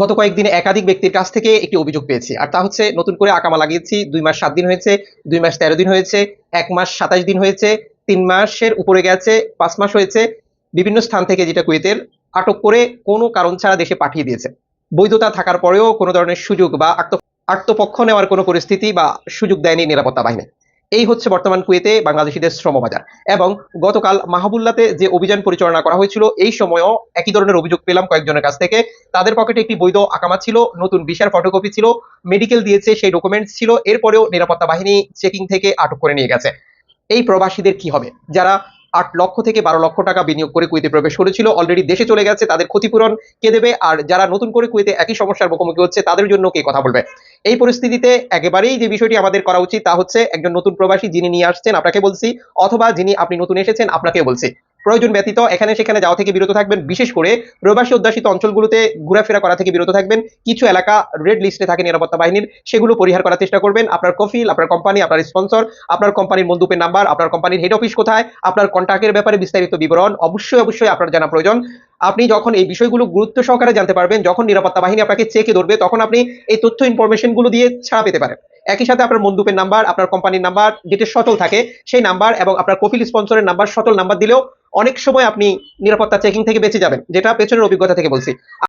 গত কয়েকদিনে একাধিক ব্যক্তির কাছ থেকে একটি অভিযোগ পেয়েছি। আর তা হচ্ছে, নতুন করে আকামা লাগিয়েছি দুই মাস সাত দিন হয়েছে, দুই মাস তেরো দিন হয়েছে, এক মাস সাতাশ দিন হয়েছে, তিন মাসের উপরে গেছে, পাঁচ মাস হয়েছে, বিভিন্ন স্থান থেকে যেটা কুয়েতের আটক করে কোনো কারণ ছাড়া দেশে পাঠিয়ে দিয়েছে। বৈধতা থাকার পরেও কোনো ধরনের সুযোগ বা আত্ম, আত্মপক্ষ নেওয়ার কোনো পরিস্থিতি বা সুযোগ দেয়নি নিরাপত্তা বাহিনী। এই হচ্ছে বর্তমান কুয়েতে বাংলাদেশিদের শ্রমবাজার। এবং গতকাল মাহবুল্লাতে যে অভিযান পরিচালনা করা হয়েছিল, এই সময়ও একই ধরনের অভিযোগ পেলাম কয়েকজনের কাছ থেকে। তাদের পকেটে একটি বৈধ আকামা ছিল, নতুন ভিসার ফটোকপি ছিল মেডিকেল দিয়েছে, সেই ডকুমেন্টস ছিল, এরপরেও নিরাপত্তা বাহিনী চেকিং থেকে আটক করে নিয়ে গেছে। এই প্রবাসীদের কি হবে? যারা আট লক্ষ থেকে বারো লক্ষ টাকা বিনিয়োগ করে কুয়েতে প্রবেশ করেছিল অলরেডি দেশে চলে গেছে, তাদের ক্ষতিপূরণ কে দেবে? আর যারা নতুন করে কুয়েতে একই সমস্যার মুখোমুখি হচ্ছে, তাদের জন্য কে কথা বলবে? এই পরিস্থিতিতে একেবারেই যে বিষয়টি আমাদের করা উচিত তা হচ্ছে একজন নতুন প্রবাসী যিনি নিয়ে আসছেন, আপনাকে বলছি, অথবা যিনি আপনি নতুন এসেছেন আপনাকে বলছি। প্রয়োজন ব্যতীত এখানে সেখানে যাওয়া থেকে বিরত থাকবেন। বিশেষ করে প্রবাসী অধ্যাসিত অঞ্চলগুলোতে ঘোরাফেরা করা থেকে বিরত থাকবেন। কিছু এলাকা রেড লিস্টে থাকে নিরাপত্তা বাহিনীর। সেগুলো পরিহার করার চেষ্টা করবেন। আপনার কফিল, আপনার কোম্পানি আপনার স্পন্সর আপনার কোম্পানির মন্দুপের নাম্বার আপনার কোম্পানির হেড অফিস কোথায়, আপনার কন্ট্যাক্টের ব্যাপারে বিস্তারিত বিবরণ অবশ্যই অবশ্যই আপনার জানা প্রয়োজন। আপনি যখন এই বিষয়গুলো গুরুত্ব সহকারে জানতে পারবেন, যখন নিরাপত্তা বাহিনী আপনাকে চেকে ধরবে, তখন আপনি এই তথ্য ইনফরমেশনগুলো দিয়ে ছাড়া পেতে পারেন। একই সাথে আপনার মন্দুপের নাম্বার আপনার কোম্পানির নাম্বার যেটা সচল থাকে, সেই নাম্বার এবং আপনার কপিল স্পন্সরের নাম্বার সচল নাম্বার দিলেও অনেক সময় আপনি নিরাপত্তা চেকিং থেকে বেঁচে যাবেন যেটা পেছনের অভিজ্ঞতা থেকে বলছি।